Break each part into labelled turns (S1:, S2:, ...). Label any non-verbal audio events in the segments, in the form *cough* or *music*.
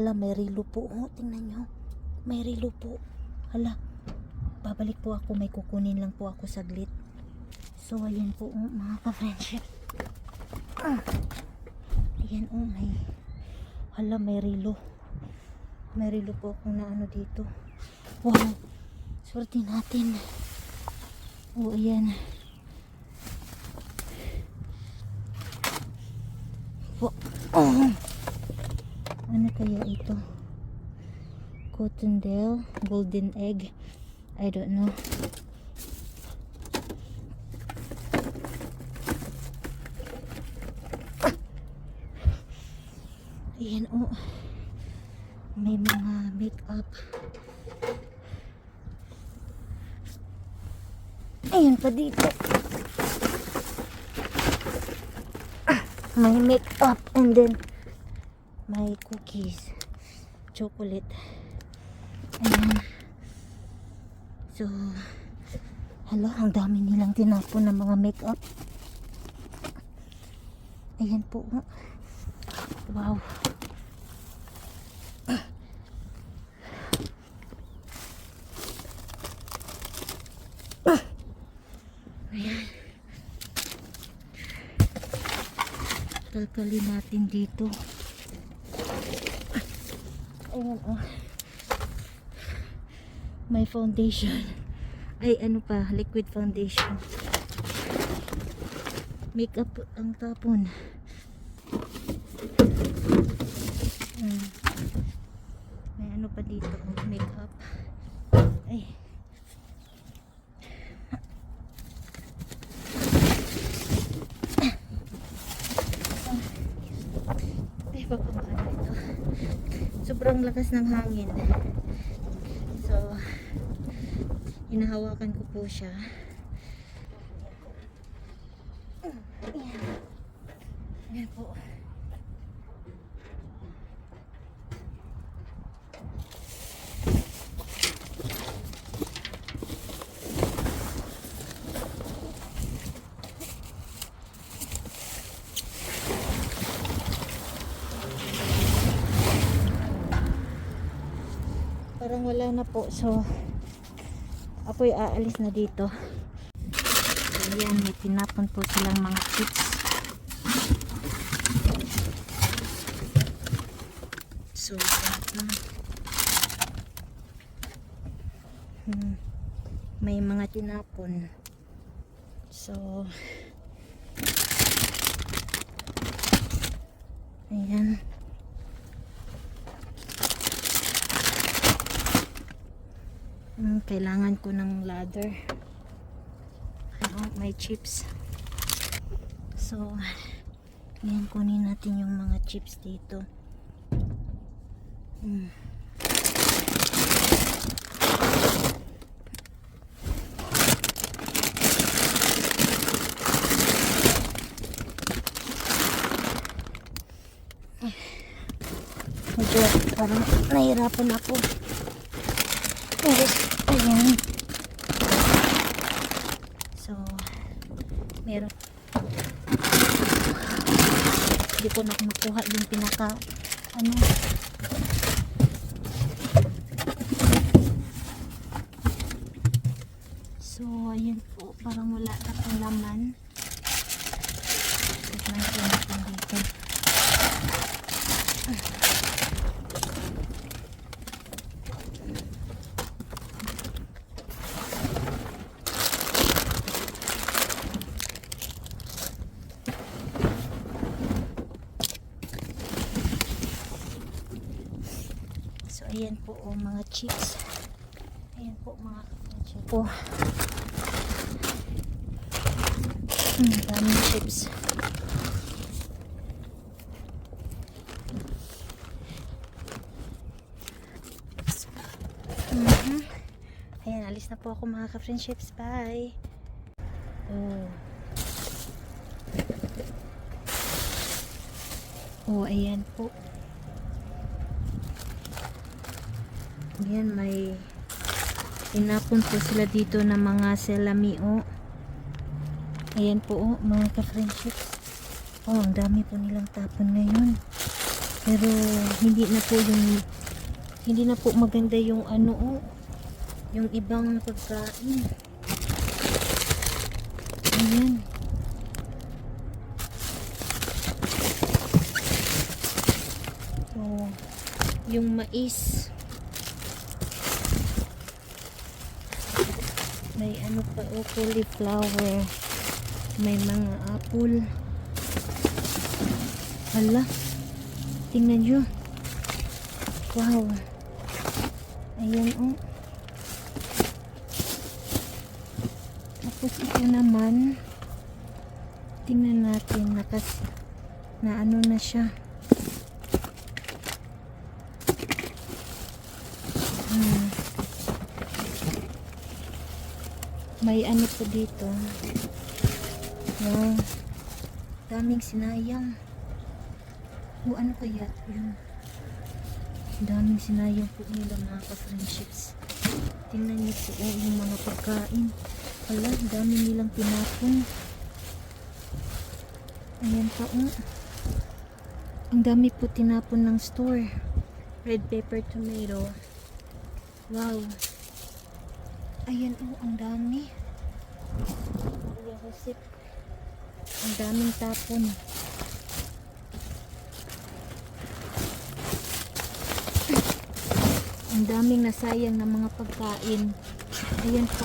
S1: Hala, may relo po. Oh, tingnan nyo. May relo po. Hala, babalik po ako. May kukunin lang po ako saglit. So, ayan po oh, mga ka-friendship. Ah. Ayan oh, may... Hala, may relo. May relo po ako na ano dito. Wow. Swerte natin. Oh, ayan. Wa- Oh. Kaya ito? Cottontail, golden egg. I don't know. Ayan oh. May mga makeup. Ayan pa dito. may makeup and then may cookies chocolate. Ayan. So hala ang dami nilang tinapon ng mga makeup. Ayan po. Wow. Ayan. Kalkalin natin dito ayan oh. May foundation. Ay ano pa? Liquid foundation. Makeup ang tapon. Hmm. may ano pa dito? Makeup. Ay, Sobrang lakas ng hangin. So, inahawakan ko po siya. Ayan. Ayan po. Parang wala na po. So, ako'y aalis na dito. Ayan, may tinapon po silang mga chips. So. Hmm, may mga tinapon. So, ayan. Hmm, kailangan ko ng ladder. Ano, may chips. So, ayan, kunin natin yung mga chips dito. Hmm. Parang nahirapan ako. Yes, ayan. So, meron. Hindi ko na makuha yung pinaka, ano. So, ayan po. Parang wala na pong laman. Tignan ko natin dito. So, ayan po o mga chips. Ayan po mga chips po. Hmm, daming chips. Mhm. Ayan, alis na po ako mga ka-friendships. Bye! Oh. Oh, ayan po. Ayan, may inapon po sila dito ng mga selamio. Ayan po, oh, mga ka-friendships. Oh, ang dami po nilang tapon ngayon. Pero hindi na po yung hindi na po maganda yung ano oh, yung ibang pagkain. Ayan. Oh, yung mais. May ano pa, oh, cauliflower. May mga apple. Hala. Tingnan nyo. Wow. Ayan, oh. Tapos ito naman, tingnan natin, nakas, na ano na siya. Hmm. May ano po dito. Wow. Daming sinayang. O ano kaya yun? Daming sinayang po nila mga ka-friendships. Tingnan niyo po oh, yung mga pagkain. Wala, dami nilang tinapon. Ayan pa oh. Ang dami po tinapon ng store. Red pepper tomato. Wow. Ayan oh, ang dami. Josep. Ang daming tapon. Ang daming nasayang na mga pagkain. Ayan po.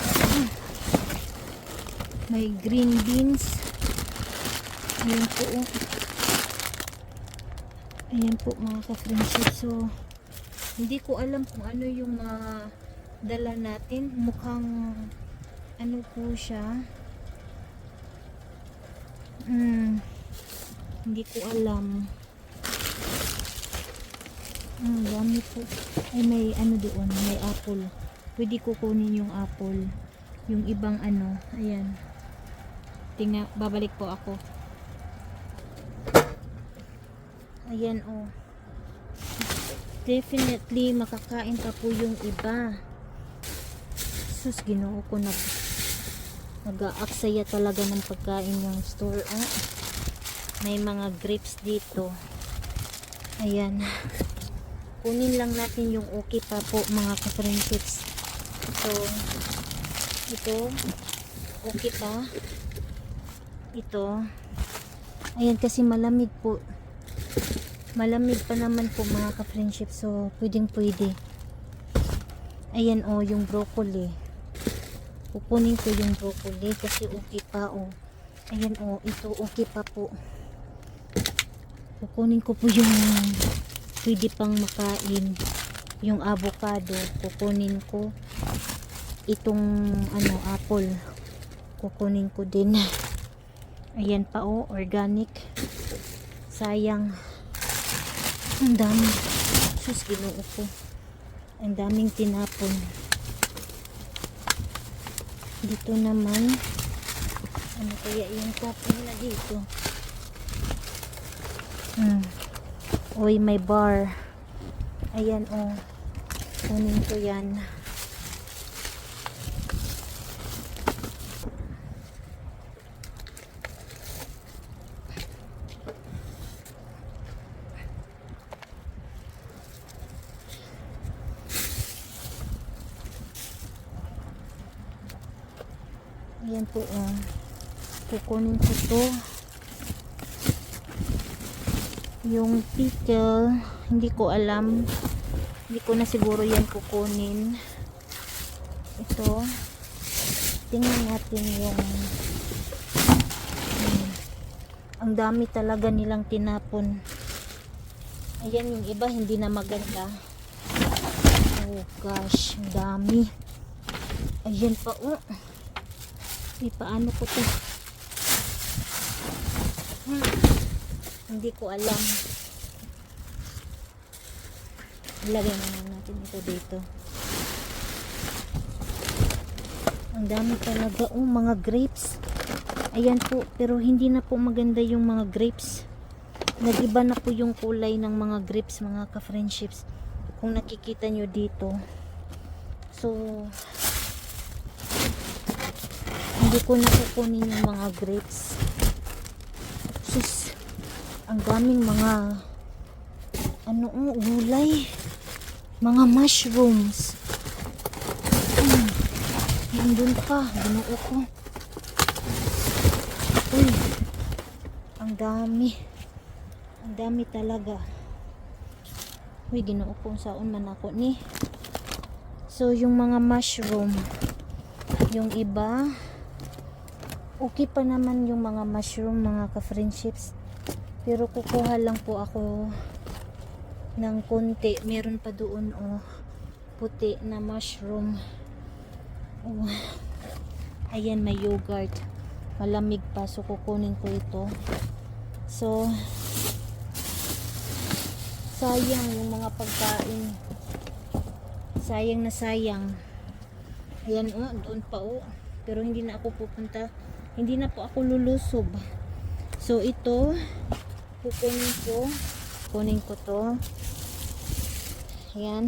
S1: May green beans. Ayan po. oh. Ayan po mga ka-friendship. So, hindi ko alam kung ano yung mga dala natin. Mukhang ano po siya. Hmm. Hindi ko alam. Hmm, dami po. Ay, may ano doon. May apple. Pwede ko kunin yung apple. Yung ibang ano. Ayan. Tingnan, babalik po ako. Ayan, oh. Definitely, makakain pa po yung iba. Sus, ginoo ko nag nag-aaksaya talaga ng pagkain yung store. Oh. May mga grapes dito. Ayan. Kunin lang natin yung okay pa po mga ka-friendships. So, ito, okay pa. Ito, ayan kasi malamig po. Malamig pa naman po mga ka-friendship. So, pwedeng pwede. Ayan o, oh, yung broccoli. Kukunin ko yung broccoli kasi okay pa. Oh. Ayan oh, ito okay pa po. Kukunin ko po yung pwede pang makain. Yung avocado, kukunin ko. Itong ano, apple. Kukunin ko din. Ayan pa o, organic. Sayang. Ang dami. Sus, ginoo ko. Ang daming tinapon. Dito naman, ano kaya yung na dito? Hmm. Uy, may bar. Ayan, oh. Kunin ko yan. Po, oh. Kukunin ko to. Yung pickle, hindi ko alam. Hindi ko na siguro yan kukunin. Ito. Tingnan natin yung hmm, ang dami talaga nilang tinapon. Ayan yung iba hindi na maganda. Oh gosh, dami. Ayan pa oh. Eh, paano ko to? Hmm. Hindi ko alam. Ilagay na natin ito dito. Ang dami talaga. Oh, mga grapes. Ayan po. Pero hindi na po maganda yung mga grapes. Nagiba na po yung kulay ng mga grapes, mga ka-friendships. Kung nakikita nyo dito. So, hindi ko na kukunin yung mga grapes sus ang daming mga ano oh, gulay. Mga mushrooms. Mm. Nandun pa, ginoo ko. Uy, ang dami. Ang dami talaga. Uy, ginoo ko saan man ako ni. So, yung mga mushroom, yung iba, okay pa naman yung mga mushroom, mga ka-friendships. Pero kukuha lang po ako ng konti. Meron pa doon, oh, puti na mushroom. Oh. Ayan, may yogurt. Malamig pa, so kukunin ko ito. So, sayang yung mga pagkain. Sayang na sayang. Ayan, oh, doon pa, oh. Pero hindi na ako pupunta. Hindi na po ako lulusob. So, ito, kukunin ko. Kunin ko to. Ayan.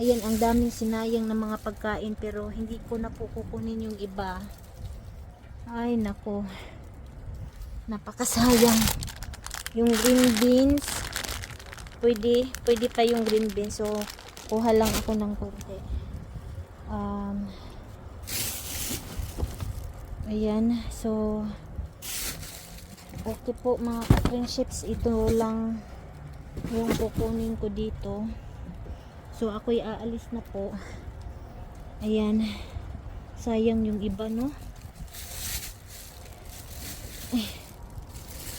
S1: Ayan, ang daming sinayang na mga pagkain pero hindi ko na po kukunin yung iba. Ay, nako. Napakasayang. Yung green beans, pwede, pwede pa yung green beans. So, kuha lang ako ng konti. Um, ayan, so, okay po mga friendships, ito lang yung kukunin ko dito. So, ako'y aalis na po. Ayan, sayang yung iba, no? Eh,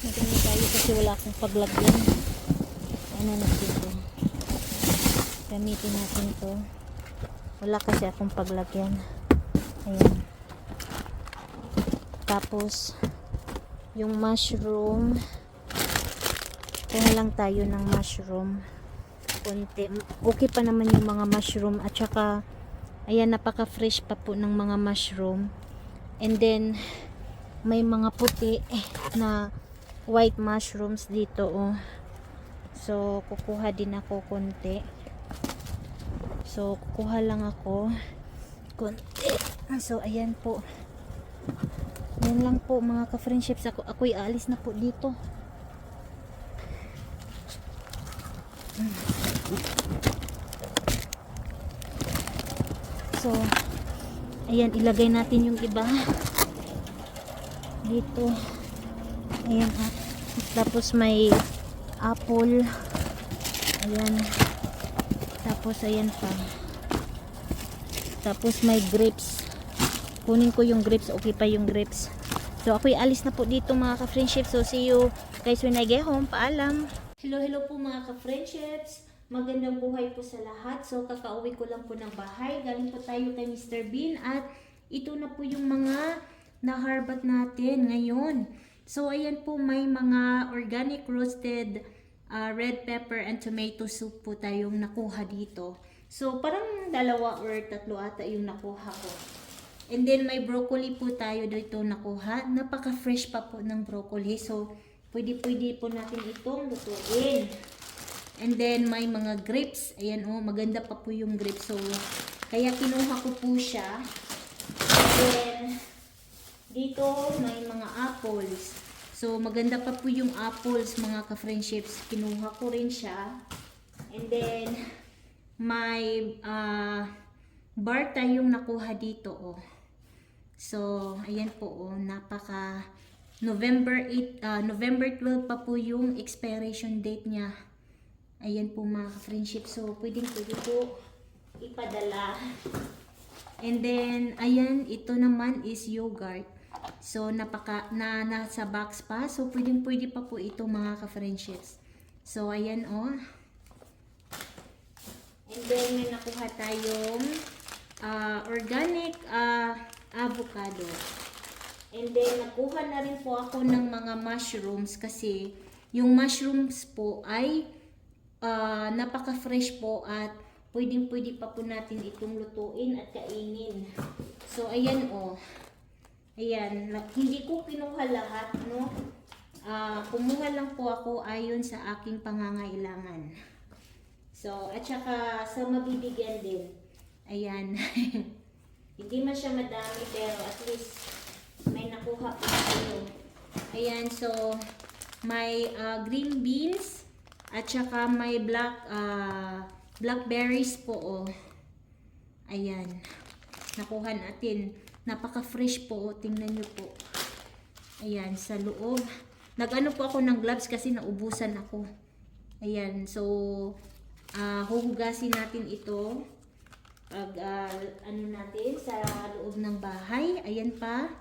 S1: Maganda tayo kasi wala akong paglagyan. Ano natin to? Gamitin natin to. Wala kasi akong paglagyan. Ayan. Tapos, yung mushroom. Kuha lang tayo ng mushroom. Konti. Okay pa naman yung mga mushroom. At saka, ayan, napaka-fresh pa po ng mga mushroom. And then, may mga puti eh, na white mushrooms dito oh. So kukuha din ako konti. So kukuha lang ako konti. So ayan po. Yan lang po mga ka-friendships. Ako. Ako'y aalis na po dito. So ayan ilagay natin yung iba. Dito. Ayan ah. tapos may apple. Ayan. Tapos ayan pa. Tapos may grapes. Kunin ko yung grapes. Okay pa yung grapes so ako'y alis na po dito mga ka-friendship so see you guys when I get home paalam hello hello po mga ka-friendships magandang buhay po sa lahat so kakauwi ko lang po ng bahay galing po tayo kay Mr. Bean at ito na po yung mga na-harvest natin ngayon. So, ayan po, may mga organic roasted uh, red pepper and tomato soup po tayong nakuha dito. So, parang dalawa or tatlo ata yung nakuha ko. And then, may broccoli po tayo dito nakuha. Napaka-fresh pa po ng broccoli. So, pwede-pwede po natin itong lutuin. And then, may mga grapes. Ayan, oh, maganda pa po yung grapes. So, kaya kinuha ko po siya. Then, dito may mga apples. So, maganda pa po yung apples, mga ka-friendships. Kinuha ko rin siya. And then, may uh, bar tayong nakuha dito, oh. So, ayan po, oh, napaka November 8, uh, November 12 pa po yung expiration date niya. Ayan po mga ka-friendship. So, pwedeng pwede po ipadala. And then, ayan, ito naman is yogurt. So, napaka, na, nasa box pa. So, pwedeng pwede pa po ito mga ka-friendships. So, ayan oh. And then, may nakuha tayong uh, organic uh, avocado. And then, nakuha na rin po ako ng mga mushrooms kasi yung mushrooms po ay uh, napaka-fresh po at pwedeng pwede pa po natin itong lutuin at kainin. So, ayan o. Oh. Ayan. Hindi ko kinuha lahat, no? Uh, kumuha lang po ako ayon sa aking pangangailangan. So, at saka sa mabibigyan din. Ayan. *laughs* Hindi man siya madami pero at least may nakuha po tayo. Ayan, so may uh, green beans At saka may black, ah, blackberries po, oh. Ayan. Nakuha natin. Napaka-fresh po, oh. Tingnan nyo po. Ayan, sa loob. Nag-ano po ako ng gloves kasi naubusan ako. Ayan, so, ah huhugasin natin ito. Pag, ah, ano natin, sa loob ng bahay. Ayan pa.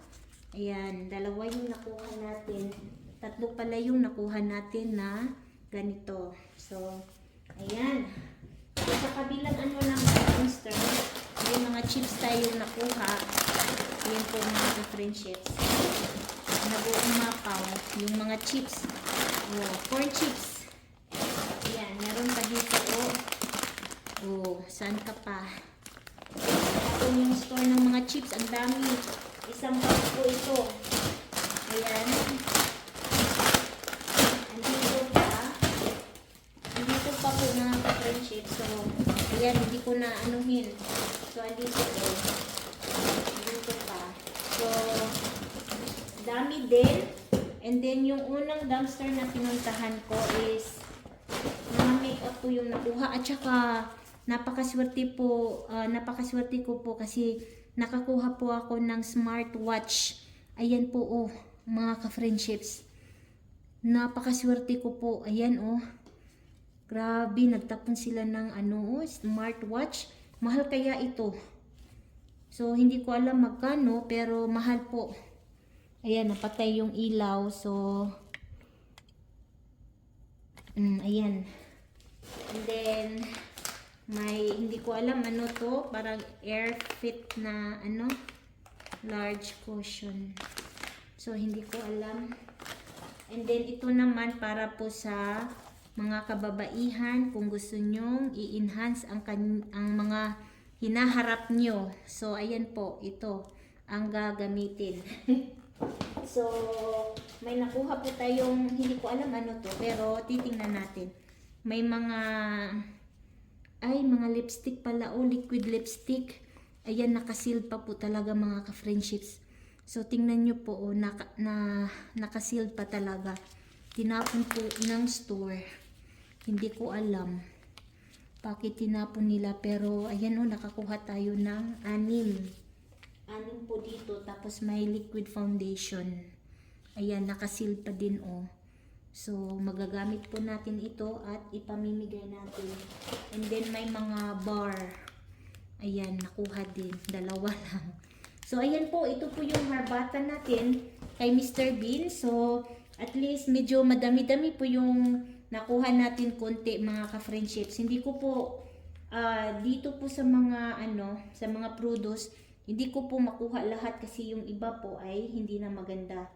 S1: Ayan, dalawa yung nakuha natin. Tatlo pala yung nakuha natin na ganito. So, ayan. So, sa kabilang ano ng monster, may mga chips tayong nakuha. Ayan po mga friendships. Nabuong mapaw. Yung mga chips. Oh, corn chips. Ayan, meron pa dito. Oh, oh saan ka pa? Ito yung store ng mga chips. Ang dami. Isang box po ito. Ayan. Andito pa. Andito pa po mga ka-friendship. So, ayan, hindi ko na anuhin. So, andito po. Andito pa. So, dami din. And then, yung unang dumpster na pinuntahan ko is mga makeup po yung nakuha. At saka, napakaswerte po, ah, napakaswerte ko po kasi nakakuha po ako ng smartwatch. Ayan po, oh, mga ka-friendships. Napakaswerte ko po. Ayan, oh. Grabe, nagtapon sila ng ano, oh, smartwatch. Mahal kaya ito. So, hindi ko alam magkano, pero mahal po. Ayan, napatay yung ilaw. So, mm, ayan. And then, may, hindi ko alam ano to. Parang air fit na, ano, large cushion. So, hindi ko alam. And then, ito naman para po sa mga kababaihan kung gusto nyong i-enhance ang, ang mga hinaharap nyo. So, ayan po, ito ang gagamitin. *laughs* so, may nakuha po tayong, hindi ko alam ano to, pero titingnan natin. May mga, ay, mga lipstick pala, oh, liquid lipstick. Ayan, nakasealed pa po talaga mga ka-friendships. So, tingnan nyo po, oh, naka, na, nakasealed pa talaga. Tinapon po ng store. Hindi ko alam bakit tinapon nila. Pero, ayan oh, nakakuha tayo ng anim. Anim po dito. Tapos may liquid foundation. Ayan, nakaseal pa din oh. So, magagamit po natin ito at ipamimigay natin. And then, may mga bar. Ayan, nakuha din. Dalawa *laughs* lang. So, ayan po. Ito po yung harbatan natin kay Mr. Bean. So, at least medyo madami-dami po yung nakuha natin konti mga ka-friendships. Hindi ko po ah, dito po sa mga ano, sa mga produce, hindi ko po makuha lahat kasi yung iba po ay hindi na maganda.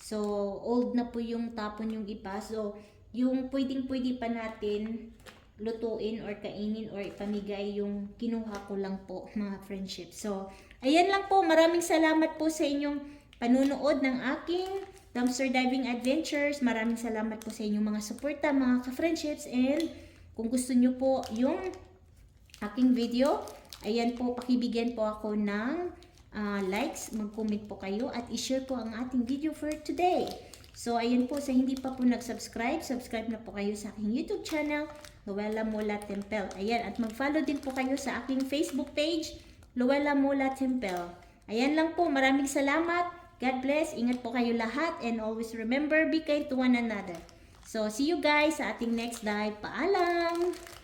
S1: So, old na po yung tapon yung iba. So, yung pwedeng-pwede pa natin lutuin or kainin or ipamigay yung kinuha ko lang po mga friendship. So, ayan lang po. Maraming salamat po sa inyong panunood ng aking dumpster diving adventures. Maraming salamat po sa inyong mga suporta, mga ka-friendships. And kung gusto nyo po yung aking video, ayan po, pakibigyan po ako ng ah, likes, mag-comment po kayo at i-share po ang ating video for today. So, ayan po, sa hindi pa po nag-subscribe, subscribe na po kayo sa aking YouTube channel, Luella Mola Temple. Ayan, at mag-follow din po kayo sa aking Facebook page, Luella Mola Temple. Ayan lang po, maraming salamat. God bless, ingat po kayo lahat, and always remember, be kind to one another. So, see you guys sa ating next dive. Paalam!